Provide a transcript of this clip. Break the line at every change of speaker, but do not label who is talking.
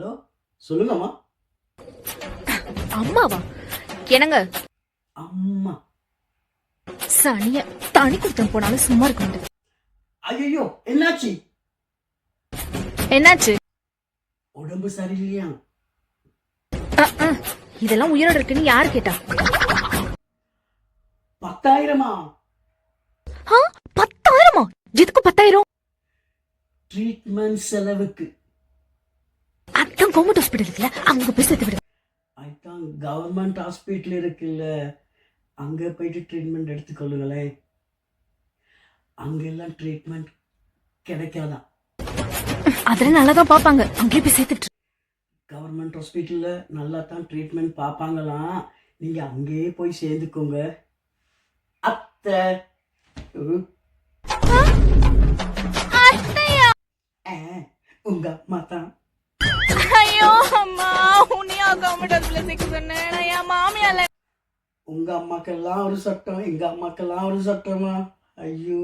Hello சொல்லுங்கம்மா.
அம்மாவா? என்னங்க?
அம்மா.
சனிய தனி கொடுத்தம் போனாலும் சும்மா இருக்க முடியாது
ஐயோ என்னாச்சு?
என்னாச்சு?
உடம்பு சரியில்லையா.
இதெல்லாம் உயிரோட இருக்குன்னு யாரு கேட்டா?
பத்தாயிரமா?
பத்தாயிரமா? எதுக்கு பத்தாயிரம்?
ட்ரீட்மெண்ட் செலவுக்கு.
அதான் கவர்மெண்ட் ஹாஸ்பிட்டல் இருக்குல்ல அங்க போய் சேர்த்து விடு
அதுதான் கவர்மெண்ட் ஹாஸ்பிட்டல் இருக்குல்ல. அங்கே போயிட்டு ட்ரீட்மெண்ட் எடுத்துக்கொள்ளுங்களேன் அங்கெல்லாம் ட்ரீட்மெண்ட் கிடைக்காதான்
அதெல்லாம் நல்லாதான் பாப்பாங்க அங்கேயே போய் சேர்த்துட்டு
கவர்மெண்ட் ஹாஸ்பிட்டலில் நல்லா தான் ட்ரீட்மெண்ட் பார்ப்பாங்களாம் நீங்கள் அங்கேயே போய் சேர்ந்துக்கோங்க. அத்தை. உங்க அம்மா தான்
ஐயோ அம்மா உன்னையா கவர்மெண்ட் சேர்க்க சொன்னேன் என் மாமியால
உங்க அம்மாக்கெல்லாம் ஒரு சட்டம் எங்க அம்மாக்கெல்லாம் ஒரு சட்டமா ஐயோ.